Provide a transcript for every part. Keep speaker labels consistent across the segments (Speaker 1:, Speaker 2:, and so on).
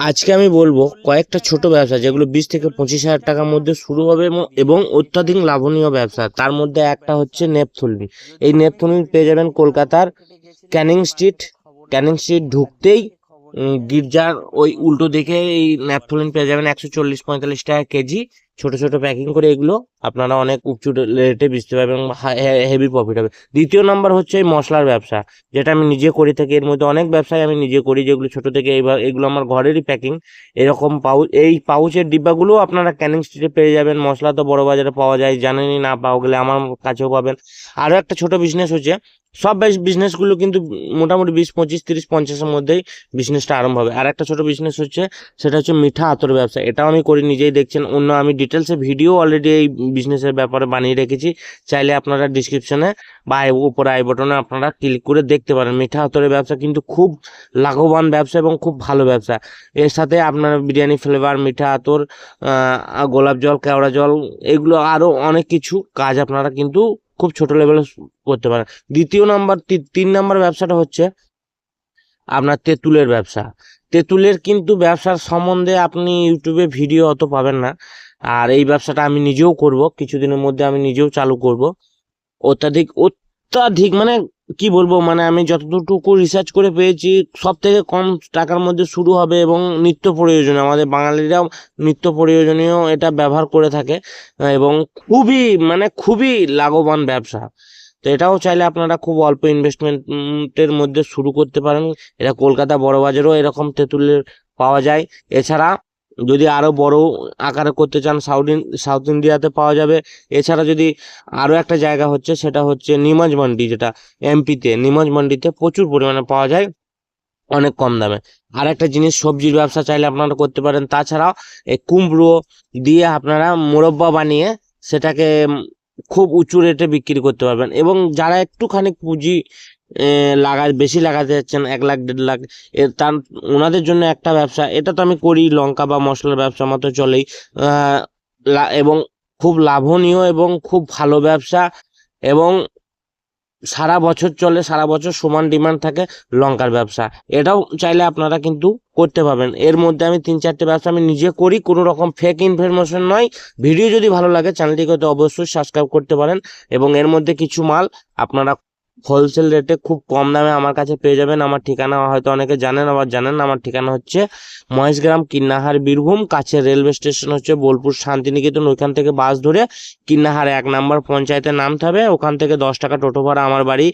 Speaker 1: আজকে আমি বলব কয়েকটা ছোট ব্যবসা যেগুলো বিশ থেকে পঁচিশ হাজার টাকার মধ্যে শুরু হবে এবং- অত্যাধিক লাভনীয় ব্যবসা। তার মধ্যে একটা হচ্ছে নেপথুলনি। এই নেপথুলনি পেয়ে যাবেন কলকাতার ক্যানিং স্ট্রিট। ক্যানিং স্ট্রিট ঢুকতেই গির্জার ওই উল্টো দিকে এই ন্যাপথলিন পেয়ে যাবেন একশো চল্লিশ পঁয়তাল্লিশ টাকা কেজি। ছোট ছোট প্যাকিং করে এগুলো আপনারা অনেক উঁচু রেটে বেচতে পারবেন এবং হেভি প্রফিট হবে। দ্বিতীয় নাম্বার হচ্ছে এই মশলার ব্যবসা, যেটা আমি নিজে করে থাকি। এর মধ্যে অনেক ব্যবসায় আমি নিজে করি, যেগুলো ছোট থেকে এইবার, এগুলো আমার ঘরেরই প্যাকিং এরকম পাউচ এই পাউচের ডিব্বাগুলো আপনারা ক্যানিং স্ট্রিটে পেয়ে যাবেন। মশলা তো বড় বাজারে পাওয়া যায়, জানেনই না, পাওয়া গেলে আমার কাছেও পাবেন। আরও একটা ছোট বিজনেস হচ্ছে, সব বিজনেসগুলো কিন্তু মোটামুটি বিশ, পঁচিশ, তিরিশ, পঞ্চাশের মধ্যেই বিজনেসটা আরম্ভ হবে। আর একটা ছোটো বিজনেস হচ্ছে, সেটা হচ্ছে মিঠা আতর ব্যবসা। এটাও আমি করি, নিজেই দেখছেন। অন্য আমি ডিটেলসে ভিডিও অলরেডি এই বিজনেসের ব্যাপারে বানিয়ে রেখেছি, চাইলে আপনারা ডিসক্রিপশনে বা উপরে আই বটনে আপনারা ক্লিক করে দেখতে পারেন। মিঠা আতরের ব্যবসা কিন্তু খুব লাভবান ব্যবসা এবং খুব ভালো ব্যবসা। এর সাথে আপনার বিরিয়ানি ফ্লেভার মিঠা আতর গোলাপ জল, কেওড়া জল, এগুলো আরও অনেক কিছু কাজ আপনারা কিন্তু খুব ছোট লেভেলে করতে পারেন। দ্বিতীয় নাম্বার তিন নাম্বার ব্যবসাটা হচ্ছে আপনার তেঁতুলের ব্যবসা। তেঁতুলের কিন্তু ব্যবসার সম্বন্ধে আপনি ইউটিউবে ভিডিও অত পাবেন না। আর এই ব্যবসাটা আমি নিজেও করব, কিছুদিনের মধ্যে আমি নিজেও চালু করব। অত্যাধিক অত্যাধিক মানে কি বলব মানে আমি যতটুকু রিসার্চ করে পেয়েছি সব থেকে কম টাকার মধ্যে শুরু হবে এবং নিত্য প্রয়োজনীয়। আমাদের বাঙালিরাও নিত্য প্রয়োজনীয় এটা ব্যবহার করে থাকে, এবং খুবই মানে খুবই লাভবান ব্যবসা। তো এটাও চাইলে আপনারা খুব অল্প ইনভেস্টমেন্টের মধ্যে শুরু করতে পারেন। এটা কলকাতা বড় বাজারেও এরকম তেঁতুলের পাওয়া যায়। এছাড়া যদি আরও বড় আকারে করতে চান সাউথ সাউথ ইন্ডিয়াতে পাওয়া যাবে। এছাড়া যদি আরও একটা জায়গা হচ্ছে, সেটা হচ্ছে নিমাজ মান্ডি, যেটা এমপিতে, নিমাজ মান্ডিতে প্রচুর পরিমাণে পাওয়া যায়, অনেক কম দামে। আর একটা জিনিস, সবজির ব্যবসা চাইলে আপনারা করতে পারেন। তাছাড়াও এই কুমড়ো দিয়ে আপনারা মোরব্বা বানিয়ে সেটাকে খুব উঁচু রেটে বিক্রি করতে পারবেন। এবং যারা একটুখানি পুঁজি লাগা, বেশি লাগাতে যাচ্ছেন এক লাখ, দেড় লাখ। তার ওনাদের জন্য একটা ব্যবসা, এটা তো আমি করি, লঙ্কা বা মশলার ব্যবসা মতো চলেই। এবং খুব লাভনীয় এবং খুব ভালো ব্যবসা এবং সারা বছর চলে, সারা বছর সমান ডিমান্ড থাকে লঙ্কার ব্যবসা। এটাও চাইলে আপনারা কিন্তু করতে পারবেন। এর মধ্যে আমি তিন, চারটে ব্যবসা আমি নিজে করি, কোনো রকম ফেক ইনফরমেশন নয়। ভিডিও যদি ভালো লাগে চ্যানেলটিকে তো অবশ্যই সাবস্ক্রাইব করতে পারেন এবং এর মধ্যে কিছু মাল আপনারা হোলসেল রেটে খুব কম দামে আমার কাছে পেয়ে যাবেন। আমার ঠিকানা হয়তো অনেকে জানেন, আবার জানেন আমার ঠিকানা হচ্ছে মহেশগ্রাম, কিন্নাহার, বীরভূম কাছে রেলওয়ে স্টেশন হচ্ছে বোলপুর, শান্তিনিকেতন। ওইখান থেকে বাস ধরে কিন্নাহার এক নাম্বার পঞ্চায়েতে নামতে হবে। ওখান থেকে দশ টাকা টোটো ভাড়া আমার বাড়ি।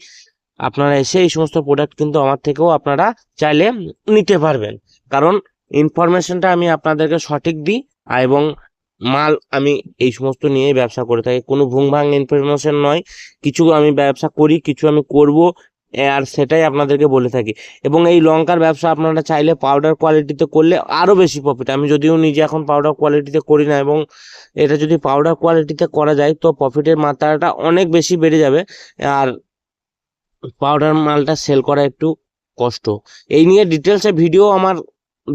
Speaker 1: আপনারা এসে এই সমস্ত প্রোডাক্ট কিন্তু আমার থেকেও আপনারা চাইলে নিতে পারবেন। কারণ ইনফরমেশনটা আমি আপনাদেরকে সঠিক দিই এবং মাল আমি এই সমস্ত নিয়ে ব্যবসা করে থাকি। কোনো ভুংভাং ইনফরমেশন নয়। কিছু আমি ব্যবসা করি, কিছু আমি করব আর সেটাই আপনাদেরকে বলে থাকি। এবং এই লঙ্কার ব্যবসা আপনারা চাইলে পাউডার কোয়ালিটিতে করলে আরও বেশি প্রফিট আমি যদিও নিজে এখন পাউডার কোয়ালিটিতে করি না এবং এটা যদি পাউডার কোয়ালিটিতে করা যায়, তো প্রফিটের মাত্রাটা অনেক বেশি বেড়ে যাবে। আর পাউডার মালটা সেল করা একটু কষ্ট। এই নিয়ে ডিটেলসে ভিডিও আমার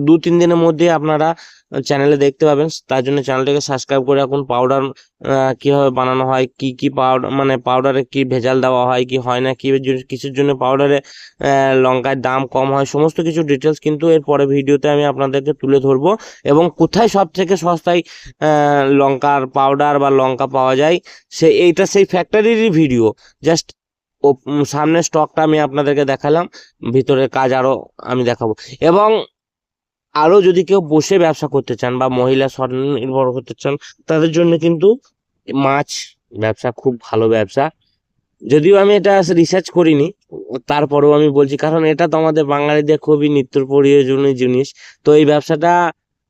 Speaker 1: দু তিন দিনের মধ্যে আপনারা চ্যানেলে দেখতে পাবেন। তার জন্য চ্যানেলটাকে সাবস্ক্রাইব করে রাখুন। পাউডার কীভাবে বানানো হয় কি কি পাউডার মানে পাউডারে কি ভেজাল দেওয়া হয় কি হয় না কি কিসের জন্য পাউডারে লঙ্কার দাম কম হয় সমস্ত কিছু ডিটেলস কিন্তু এর পরে ভিডিওতে আমি আপনাদেরকে তুলে ধরবো। এবং কোথায় সব থেকে সস্তায় লঙ্কার পাউডার বা লঙ্কা পাওয়া যায় সে এইটা সেই ফ্যাক্টরিরই ভিডিও জাস্ট ও উম, সামনের স্টকটা আমি আপনাদেরকে দেখালাম। ভিতরের কাজ আরও আমি দেখাবো। এবং আরও যদি কেউ বসে ব্যবসা করতে চান বা মহিলা স্বনির্ভর করতে চান, তাদের জন্য কিন্তু মাছ ব্যবসা খুব ভালো ব্যবসা। যদিও আমি এটা রিসার্চ করিনি, তারপরেও আমি বলছি, কারণ এটা তো আমাদের বাঙালিদের খুবই নিত্য প্রয়োজনীয় জিনিস। তো এই ব্যবসাটা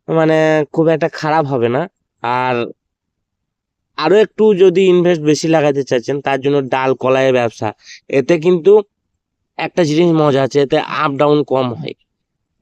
Speaker 1: মানে খুব একটা খারাপ হবে না। আর আরও একটু যদি ইনভেস্ট বেশি লাগাতে চাচ্ছেন তার জন্য ডাল কলাইয়ের ব্যবসা। এতে কিন্তু একটা জিনিস মজা আছে, এতে আপ ডাউন কম হয়।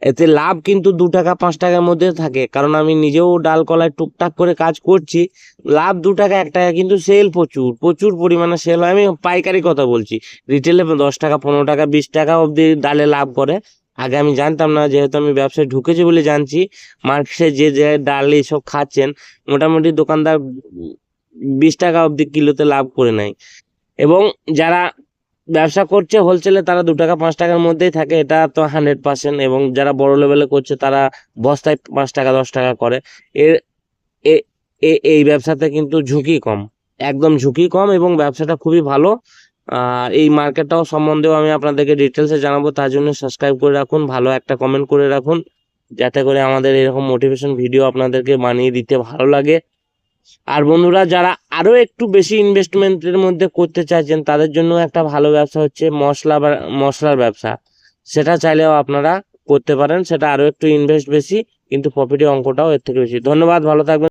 Speaker 1: এতে লাভ কিন্তু দু টাকা, পাঁচ টাকার মধ্যে থাকে। কারণ আমি নিজেও ডাল কলায় টুকটাক করে কাজ করছি। লাভ দু টাকা, এক টাকা কিন্তু সেল প্রচুর। প্রচুর পরিমাণে সেল হয়। আমি পাইকারি কথা বলছি। রিটেলে দশ টাকা, পনেরো টাকা, বিশ টাকা অবধি ডালে লাভ করে। আগে আমি জানতাম না, যেহেতু আমি ব্যবসায় ঢুকেছি বলে জানছি, মার্কেটে যে যে ডাল এইসব খাচ্ছেন, মোটামুটি দোকানদার বিশ টাকা অবধি কিলোতে লাভ করে নেয়। এবং যারা ব্যবসা করছে হোলসেলে তারা দু টাকা, পাঁচ টাকার মধ্যেই থাকে, এটা তো হান্ড্রেড পার্সেন্ট এবং যারা বড় লেভেলে করছে, তারা বস্তায় পাঁচ টাকা, দশ টাকা করে। এর এই ব্যবসাতে কিন্তু ঝুঁকি কম, একদম ঝুঁকি কম এবং ব্যবসাটা খুবই ভালো। আর এই মার্কেটটাও সম্বন্ধেও আমি আপনাদেরকে ডিটেলসে জানাব, তার জন্য সাবস্ক্রাইব করে রাখুন, ভালো একটা কমেন্ট করে রাখুন, যাতে করে আমাদের এরকম মোটিভেশন ভিডিও আপনাদেরকে বানিয়ে দিতে ভালো লাগে। আর বন্ধুরা, যারা আরও একটু বেশি ইনভেস্টমেন্টের মধ্যে করতে চাইছেন, তাদের জন্য একটা ভালো ব্যবসা হচ্ছে মশলা মশলার ব্যবসা। সেটা চাইলেও আপনারা করতে পারেন, সেটা আরও একটু ইনভেস্ট বেশি, কিন্তু প্রফিটের অঙ্কটাও এর থেকে বেশি। ধন্যবাদ, ভালো থাকবেন।